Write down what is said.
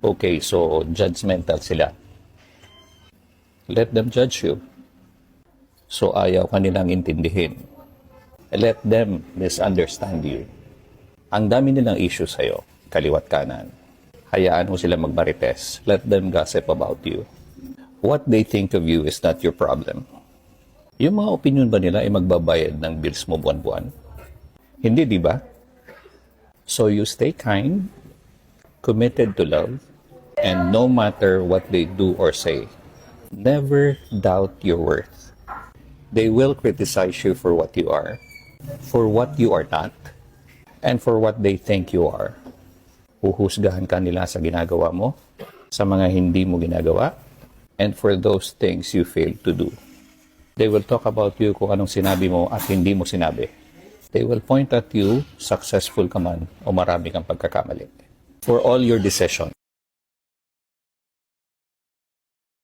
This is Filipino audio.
Okay, so judgmental sila. Let them judge you. So ayaw ka nilang intindihin. Let them misunderstand you. Ang dami nilang issue sa'yo, kaliwat kanan. Hayaan mo sila magmarites. Let them gossip about you. What they think of you is not your problem. Yung mga opinion ba nila ay magbabayad ng bills mo buwan-buwan? Hindi, di ba? So you stay kind, committed to love, and no matter what they do or say, never doubt your worth. They will criticize you for what you are, for what you are not, and for what they think you are. Huhusgahan ka nila sa ginagawa mo, sa mga hindi mo ginagawa, and for those things you failed to do. They will talk about you kung anong sinabi mo at hindi mo sinabi. They will point at you, successful ka man o marami kang pagkakamali. For all your decisions,